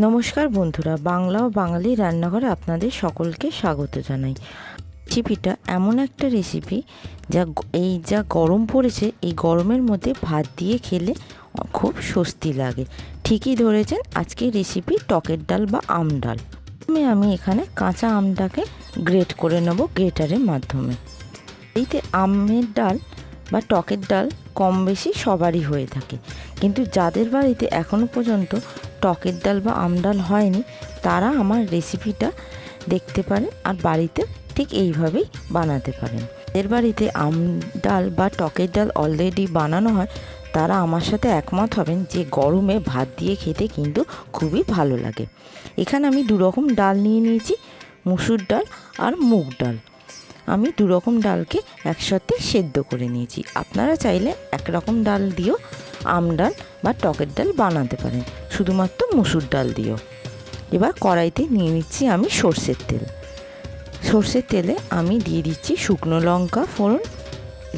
নমস্কার বন্ধুরা, বাংলা ও বাঙালি রান্নাঘরে আপনাদের সকলকে স্বাগত জানাই। রেসিপিটা এমন একটা রেসিপি যা এই যা গরম পড়েছে, এই গরমের মধ্যে ভাত দিয়ে খেলে খুব স্বস্তি লাগে। ঠিকই ধরেছেন, আজকে রেসিপি টকের ডাল বা আম ডাল। প্রথমে আমি এখানে কাঁচা আমটাকে গ্রেট করে নেব গ্রেটারের মাধ্যমে। এইতে আমের ডাল বা টকের ডাল কম বেশি সবারই হয়ে থাকে। কিন্তু যাদের বাড়িতে এখনও পর্যন্ত টকের ডাল বা আম ডাল হয়নি, তারা আমার রেসিপিটা দেখতে পারেন আর বাড়িতে ঠিক এইভাবেই বানাতে পারেন। এর বাড়িতে আম ডাল বা টকের ডাল অলরেডি বানানো হয়, তারা আমার সাথে একমত হবেন যে গরমে ভাত দিয়ে খেতে কিন্তু খুবই ভালো লাগে। এখানে আমি দু রকম ডাল নিয়ে নিয়েছি, মুসুর ডাল আর মুগ ডাল। আমি দু রকম ডালকে একসাথে সেদ্ধ করে নিয়েছি। আপনারা চাইলে একরকম ডাল দিয়েও আম ডাল বা টকের ডাল বানাতে পারেন। শুধুমাত্র মুসুর ডাল দিয়েও। এবার কড়াইতে নিয়ে নিচ্ছি আমি সর্ষের তেল। সর্ষের তেলে আমি দিয়ে দিচ্ছি শুকনো লঙ্কা, ফোড়ন,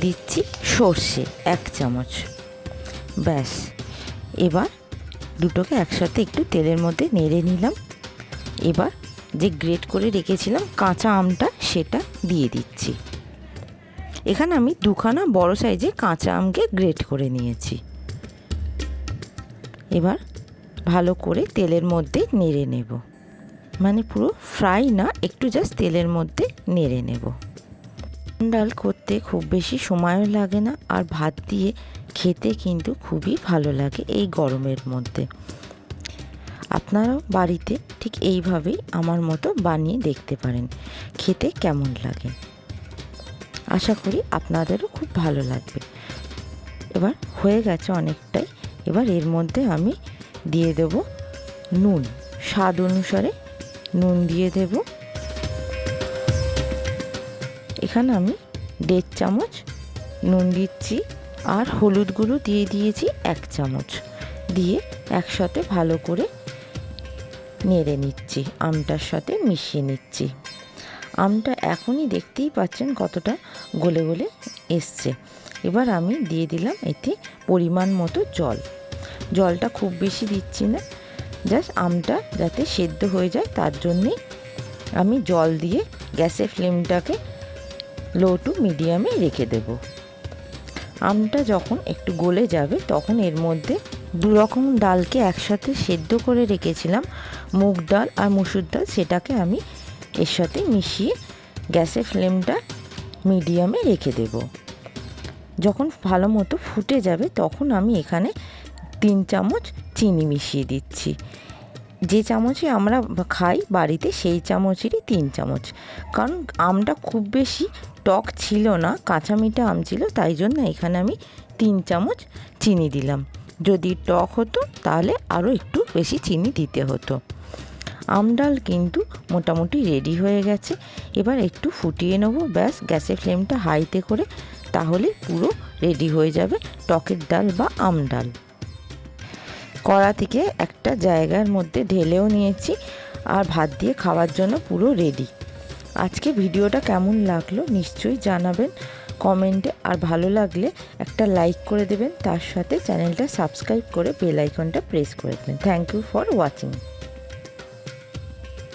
দিচ্ছি সর্ষে এক চামচ। ব্যাস। এবার দুটোকে একসাথে একটু তেলের মধ্যে নেড়ে নিলাম। এবার যে গ্রেট করে রেখেছিলাম কাঁচা আমটা সেটা দিয়ে দিচ্ছি। এখানে আমি দুখানা বড় সাইজে কাঁচা আমকে গ্রেট করে নিয়েছি। এবার ভালো করে তেলের মধ্যে নেড়ে নেব। মানে পুরো ফ্রাই না, একটু জাস্ট তেলের মধ্যে নেড়ে নেব। ডাল করতে খুব বেশি সময়ও লাগে না আর ভাত দিয়ে খেতে কিন্তু খুবই ভালো লাগে এই গরমের মধ্যে। আপনারাও বাড়িতে ঠিক এইভাবেই আমার মতো বানিয়ে দেখতে পারেন। খেতে কেমন লাগে? আশা করি আপনাদেরও খুব ভালো লাগবে। এবার হয়ে গেছে অনেকটাই এবার এর মধ্যে আমি দিয়ে দেব নুন। স্বাদ অনুসারে নুন দিয়ে দেব। এখানে আমি দেড় চামচ নুন দিচ্ছি আর হলুদ গুঁড়ো দিয়ে দিয়েছি এক চামচ। দিয়ে একসাথে ভালো করে নেড়ে নিচ্ছি, আমটার সাথে মিশিয়ে নিচ্ছি। আমটা এখনই দেখতেই পাচ্ছেন কতটা গলে গলে এসছে। এবার আমি দিয়ে দিলাম এতে পরিমাণ মতো জল। জলটা খুব বেশি দিচ্ছি না, জাস্ট আমটা যাতে সেদ্ধ হয়ে যায়, তার জন্যেই আমি জল দিয়ে গ্যাসের ফ্লেমটাকে লো টু মিডিয়ামে রেখে দেব। আমটা যখন একটু গলে যাবে, তখন এর মধ্যে দু রকম ডালকে একসাথে সেদ্ধ করে রেখেছিলাম। মুগ ডাল আর মুসুর ডাল, সেটাকে আমি এর সাথে মিশিয়ে গ্যাসের ফ্লেমটা মিডিয়ামে রেখে দেব। যখন ভালো মতো ফুটে যাবে, তখন আমি এখানে তিন চামচ চিনি মিশিয়ে দিচ্ছি। যে চামচে আমরা খাই বাড়িতে, সেই চামচেরই তিন চামচ। কারণ আমটা খুব বেশি টক ছিল না, কাঁচা মিঠা আম ছিল, তাই জন্য এখানে আমি তিন চামচ চিনি দিলাম। যদি টক হতো, তাহলে আরও একটু বেশি চিনি দিতে হতো। আমডাল কিন্তু মোটামুটি রেডি হয়ে গেছে। এবার একটু ফুটিয়ে নেব, ব্যাস গ্যাসের ফ্লেমটা হাইতে করে, তাহলে পুরো রেডি হয়ে যাবে টকের ডাল বা আম ডাল। কড়া থেকে একটা জায়গার মধ্যে ঢেলেও নিয়েছি আর ভাত দিয়ে খাওয়ার জন্য পুরো রেডি আজকে ভিডিওটা কেমন লাগল নিশ্চয়ই জানাবেন কমেন্টে, আর ভালো লাগলে একটা লাইক করে দেবেন। তার সাথে চ্যানেলটা সাবস্ক্রাইব করে বেল আইকনটা প্রেস করে দেবেন। Thank you for watching